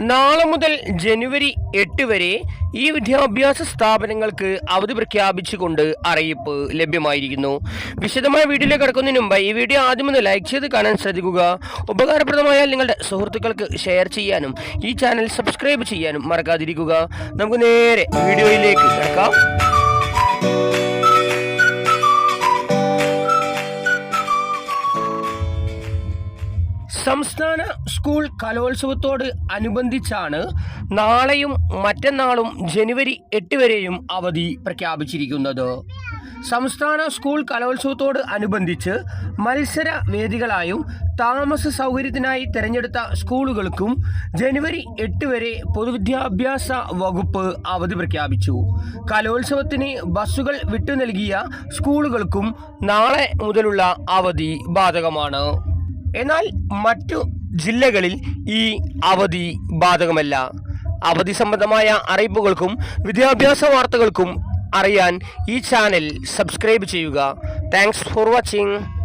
നാളെ മുതൽ ജനുവരി എട്ട് വരെ ഈ വിദ്യാഭ്യാസ സ്ഥാപനങ്ങൾക്ക് അവധി പ്രഖ്യാപിച്ചുകൊണ്ട് അറിയിപ്പ് ലഭ്യമായിരിക്കുന്നു. വിശദമായ വീഡിയോയിലേക്ക് കടക്കുന്നതിന് മുമ്പ് ഈ വീഡിയോ ആദ്യം ഒന്ന് ലൈക്ക് ചെയ്ത് കാണാൻ ശ്രദ്ധിക്കുക. ഉപകാരപ്രദമായാൽ നിങ്ങളുടെ സുഹൃത്തുക്കൾക്ക് ഷെയർ ചെയ്യാനും ഈ ചാനൽ സബ്സ്ക്രൈബ് ചെയ്യാനും മറക്കാതിരിക്കുക. നമുക്ക് നേരെ വീഡിയോയിലേക്ക് കിടക്കാം. സംസ്ഥാന സ്കൂൾ കലോത്സവത്തോട് അനുബന്ധിച്ചാണ് നാളെയും മറ്റന്നാളും ജനുവരി എട്ട് വരെയും അവധി പ്രഖ്യാപിച്ചിരിക്കുന്നത്. സംസ്ഥാന സ്കൂൾ കലോത്സവത്തോട് അനുബന്ധിച്ച് മത്സര വേദികളായും താമസ സൗകര്യത്തിനായി തിരഞ്ഞെടുത്ത സ്കൂളുകൾക്കും ജനുവരി എട്ട് വരെ പൊതുവിദ്യാഭ്യാസ വകുപ്പ് അവധി പ്രഖ്യാപിച്ചു. കലോത്സവത്തിന് ബസ്സുകൾ വിട്ടു നൽകിയ സ്കൂളുകൾക്കും നാളെ മുതലുള്ള അവധി ബാധകമാണ്. എന്നാൽ മറ്റു ജില്ലകളിൽ ഈ അവധി ബാധകമല്ല. അവധി സംബന്ധമായ അറിയിപ്പുകൾക്കും വിദ്യാഭ്യാസ വാർത്തകൾക്കും അറിയാൻ ഈ ചാനൽ സബ്സ്ക്രൈബ് ചെയ്യുക. Thanks for watching